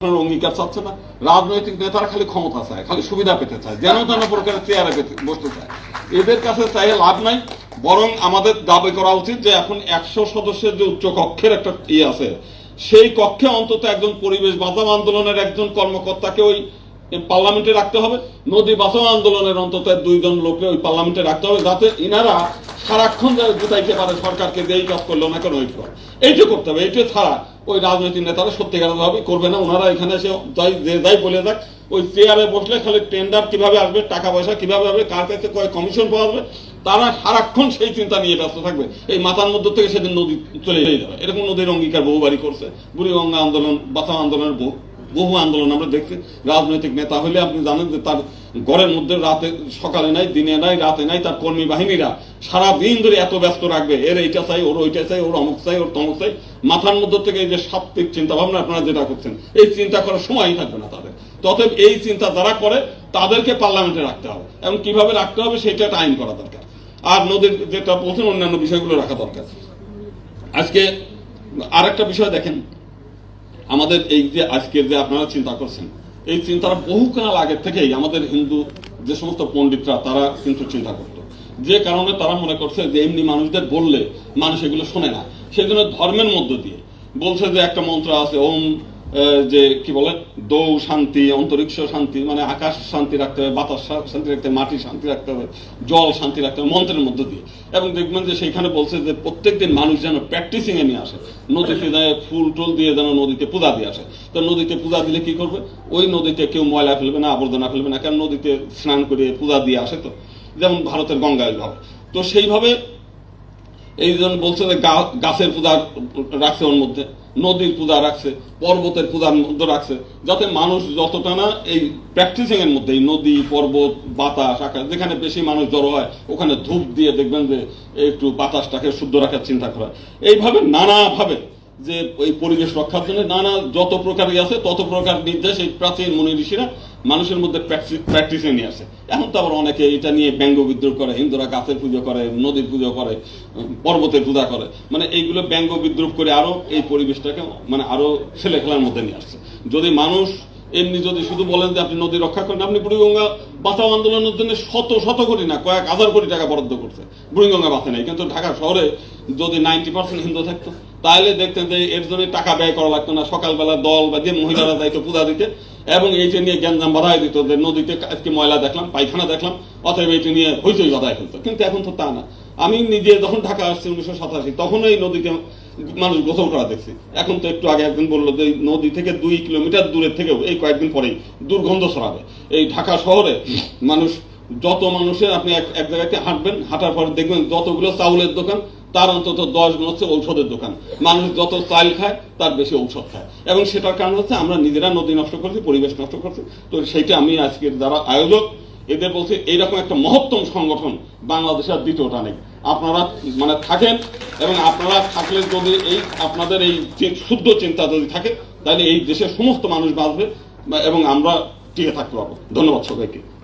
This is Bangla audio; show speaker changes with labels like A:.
A: অঙ্গীকার চাচ্ছে না। রাজনৈতিক নেতারা খালি ক্ষমতা চায়, খালি সুবিধা পেতে চায়, যেন প্রকারের চেয়ারে বসতে চায়। এদের কাছে চাই লাভ নাই, বরং আমাদের দাবি করা উচিত যে এখন একশো সদস্যের যে উচ্চ কক্ষের একটা ইয়ে আছে, সেই কক্ষে অন্তত একজন পরিবেশ বাঁচাও আন্দোলনের একজন কর্মকর্তাকে ওই পার্লামেন্টে রাখতে হবে। নদী বাঁচাও আন্দোলনের অন্তত দুইজন লোককে ওই পার্লামেন্টে রাখতে হবে, যাতে ইনারা সারাক্ষণ যারা গুতাইতে পারে সরকারকে যে কাজ করল না কেন ওই এইটা করতে হবে, এইটা ছাড়া ওই রাজনৈতিক নেতারা সত্যিকার ভাবে করবে না। ওনারা এখানে এসে যাই, যে যাই বলে যাক, ওই চেয়ারে বসলে খালি টেন্ডার কীভাবে আসবে, টাকা পয়সা কীভাবে হবে, কার কাছে কয় কমিশন পাওয়া যাবে, তারা সারাক্ষণ সেই চিন্তা নিয়ে ব্যস্ত থাকবে। এই মাথার মধ্য থেকে সেদিন নদী চলে যাবে। এরকম নদীর অঙ্গীকার বহুবারই করছে। বুড়িগঙ্গা আন্দোলন বাঁচাও আন্দোলনের বহু বহু আন্দোলন আমরা দেখছি রাজনৈতিক নেতা হলে আপনি জানেন যে তার ঘরের মধ্যে রাতে, সকালে নাই, দিনে নাই, রাতে নাই, তার কর্মী বাহিনীরা সারা দিন ধরে এত ব্যস্ত রাখবে। এর এইটা চাই, ওর ওইটা চাই, ওর অমুক চাই, ওর তমুক চাই। মাথার মধ্যে থেকে এই যে সাত্বিক চিন্তা ভাবনা আপনারা যেটা করছেন, এই চিন্তা করার সময়ই থাকবে না তাদের। ততএব এই চিন্তা যারা করে, তাদেরকে পার্লামেন্টে রাখতে হবে। এবং কীভাবে রাখতে হবে সেটা একটা আইন করা দরকার। আর নদীর যেটা বলছেন, অন্যান্য বিষয়গুলো রাখা দরকার। আজকে আরেকটা বিষয় দেখেন আমাদের এই যে আজকের যে আপনারা চিন্তা করছেন, এই চিন্তাটা বহুকাল আগে থেকেই আমাদের হিন্দু যে সমস্ত পণ্ডিতরা, তারা কিন্তু চিন্তা করত। যে কারণে তারা মনে করছে যে এমনি মানুষদের বললে মানুষ এগুলো শোনে না। সেই জন্য ধর্মের মধ্য দিয়ে বলছে যে একটা মন্ত্র আছে, ওম যে কি বলে দৌ শান্তি অন্তরিক্ষ শান্তি মানে আকাশ শান্তি রাখতে হবে বাতাস শান্তি রাখতে হবে মাটি শান্তি রাখতে হবে জল শান্তি রাখতে হবে মন্ত্রের মধ্য দিয়ে। এবং দেখবেন যে সেইখানে বলছে যে প্রত্যেকদিন মানুষ যেন প্র্যাকটিসিং এ নিয়ে আসে। নদীতে যায় ফুল টুল দিয়ে যেন নদীতে পূজা দিয়ে আসে। তো নদীতে পূজা দিলে কি করবে? ওই নদীতে কেউ ময়লা ফেলবে না আবর্জনা ফেলবে না কারণ নদীতে স্নান করে পূজা দিয়ে আসে তো। যেমন ভারতের গঙ্গায় ভাবে তো সেইভাবে এই জন্য বলছে যে গাছের পূজা রাখছে ওর মধ্যে, নদীর পূজা রাখছে, পর্বতের পূজার মধ্যে রাখছে, যাতে মানুষ যতটা না এই প্র্যাকটিসিং এর মধ্যে, এই নদী, পর্বত, বাতাস, আকাশ, যেখানে বেশি মানুষ জড়ো হয়, ওখানে ধূপ দিয়ে দেখবেন যে একটু বাতাসটাকে শুদ্ধ রাখার চিন্তা করা এইভাবে নানাভাবে যে ওই পরিবেশ রক্ষার জন্য নানা যত প্রকারই আছে, তত প্রকার নির্দেশ এই প্রাচীন মুনি ঋষিরা মানুষের মধ্যে প্র্যাকটিসে নিয়ে আসে। এখন তো আবার অনেকে এটা নিয়ে ব্যঙ্গ বিদ্রোহ করে হিন্দুরা গাছের পুজো করে, নদীর পুজো করে, পর্বতের পূজা করে। মানে এইগুলো ব্যঙ্গ বিদ্রোহ করে আরও এই পরিবেশটাকে মানে আরও ছেলে খেলার মধ্যে নিয়ে আসছে। যদি মানুষ এমনি যদি শুধু বলেন যে আপনি নদী রক্ষা করেন, আপনি বুড়িগঙ্গা বাঁচাও আন্দোলনের জন্য শত শত কোটি না, কয়েক হাজার কোটি টাকা বরাদ্দ করছে। বুড়িগঙ্গা বাঁচে নাই, কিন্তু ঢাকা শহরে যদি নাইনটি পার্সেন্ট হিন্দু থাকতো তাহলে দেখতেন যে এর জন্য টাকা ব্যয় করা লাগতো না। সকালবেলা দল বা যে মহিলারা যাইতো পূজা দিতে, এবং এইটা নিয়ে গ্যাঞ্জাম বাধাই দিত যে নদীতে আজকে ময়লা দেখলাম, পায়খানা দেখলাম অতএব এইটা নিয়ে হইচই বাধাই ফেলতো। কিন্তু এখন তো তা না। আমি নিজে যখন ঢাকা আসছি উনিশশো সাতাশি, তখন এই নদীতে মানুষ গোসল করা দেখছি। এখন তো একটু আগে একদিন বলল যে নদী থেকে দুই কিলোমিটার দূরের থেকেও এই কয়েকদিন পরেই দুর্গন্ধ ছড়াবে। এই ঢাকা শহরে মানুষ, যত মানুষের আপনি এক জায়গাতে হাঁটবেন, হাঁটার পরে দেখবেন যতগুলো চাউলের দোকান তার অন্তত দশ গুণ হচ্ছে ঔষধের দোকান। মানুষ যত চাল খায়, তার বেশি ঔষধ খায়। এবং সেটার কারণ হচ্ছে আমরা নিজেরা নদী নষ্ট করছি, পরিবেশ নষ্ট করছি। তো সেইটা আমি আজকের যারা আয়োজক, এদের বলছে, এইরকম একটা মহত্তম সংগঠন বাংলাদেশের আর দ্বিতীয়টা নেই। আপনারা মানে থাকেন, এবং আপনারা থাকলে যদি এই আপনাদের এই চি- শুদ্ধ চিন্তা যদি থাকে, তাহলে এই দেশের সমস্ত মানুষ বাঁচবে, এবং আমরা টিকে থাকতে পারব। ধন্যবাদ সবাইকে।